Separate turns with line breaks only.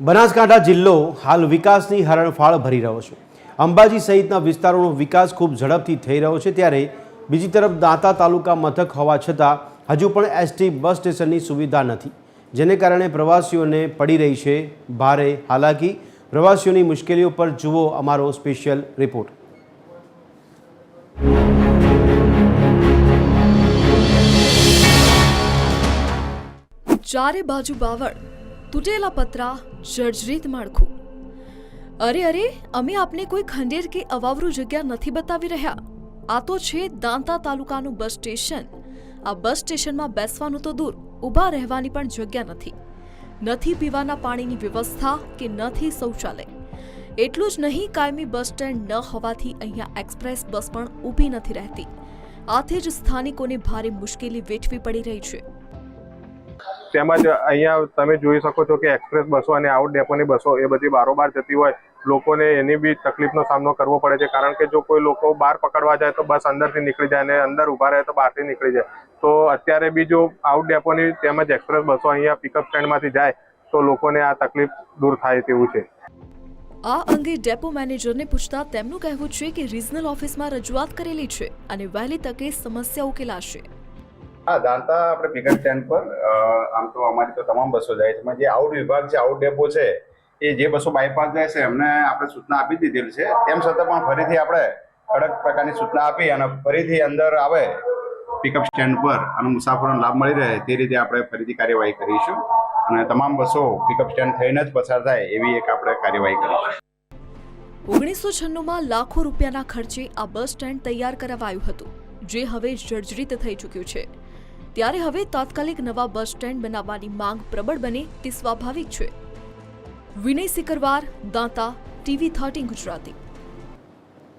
બનાસકાંઠા જિલ્લો હાલ વિકાસની હરણફાળ ભરી રહ્યો છે. અંબાજી સહિતના વિસ્તારોનો વિકાસ ખૂબ ઝડપથી થઈ રહ્યો છે ત્યારે બીજી તરફ દાંતા તાલુકા મથક હોવા છતાં હજુ પણ એસટી બસ સ્ટેશનની સુવિધા નથી, જેને કારણે પ્રવાસીઓને પડી રહી છે ભારે હાલાકી. પ્રવાસીઓની મુશ્કેલીઓ પર જુઓ અમારો સ્પેશિયલ રિપોર્ટ.
ચારે બાજુ બાવળ, તૂટેલા પતરા જર્જરિત માળખું. અરે અરે, અમે આપને કોઈ ખંડેર કે અવાવરું જગ્યા નથી બતાવી રહ્યા. આ તો છે દાંતા તાલુકાનું બસ સ્ટેશન. આ બસ સ્ટેશનમાં બેસવાનું તો દૂર, ઊભા રહેવાની પણ જગ્યા નથી. નથી પીવાના પાણીની વ્યવસ્થા કે નથી શૌચાલય. એટલું જ નહીં, કાયમી બસ સ્ટેન્ડ ન હોવાથી અહીંયા એક્સપ્રેસ બસ પણ ઊભી નથી રહેતી. આથી જ સ્થાનિકોને ભારે મુશ્કેલી વેઠવી પડી રહી છે.
તેમજ અહીંયા તમે જોઈ શકો છો કે એક્સપ્રેસ બસો અને આઉટ ડેપોની બસો એ બધી બારોબાર જતી હોય, લોકોને એની બી તકલીફનો સામનો કરવો પડે છે. કારણ કે જો કોઈ લોકો બહાર પકડવા જાય તો બસ અંદરથી નીકળી જાય અને અંદર ઊભા રહે તો બહારથી નીકળી જાય. તો અત્યારે બી જો આઉટ ડેપોની તેમજ એક્સપ્રેસ બસો અહીંયા પિકઅપ સ્ટેન્ડમાંથી જાય, તો લોકોને આ તકલીફ દૂર થાય તેવું છે.
આ અંગે ડેપો મેનેજરને પૂછતા તેમનું કહેવું છે કે રિજનલ ઓફિસમાં રજૂઆત કરેલી છે અને વહેલી તકે સમસ્યા ઉકેલાશે.
હા, દાંતા આપણે પિકઅપ સ્ટેન્ડ પર આમ તો અમારી તો તમામ બસો જાય છે. જે આઉટ વિભાગ છે આઉટ ડેપો છે, એ જે બસો બાયપાસ જાય છે, એમને આપણે સૂચના આપી દીધેલી છે. તેમ છતાં પણ ફરીથી આપણે કડક પ્રકારની સૂચના આપી અને ફરીથી અંદર આવે પિકઅપ સ્ટેન્ડ પર અને મુસાફરોને લાભ મળી રહે તે રીતે આપણે ફરીથી કાર્યવાહી કરીશું. અને તમામ બસો પિકઅપ સ્ટેન્ડ થઈને જ પસાર થાય એવી એક આપણે કાર્યવાહી કરીશું.
ઓગણીસો છન્નુંમાં લાખો રૂપિયાના ખર્ચે આ બસ સ્ટેન્ડ તૈયાર કરાવાયું હતું, જે હવે જર્જરિત થઈ ચૂક્યું છે. ત્યારે હવે તાત્કાલિક નવા બસ સ્ટેન્ડ બનાવવાની માંગ પ્રબળ બને તે સ્વાભાવિક છે. Vinay Sikarwar, Danta, TV thirteen Gujarati.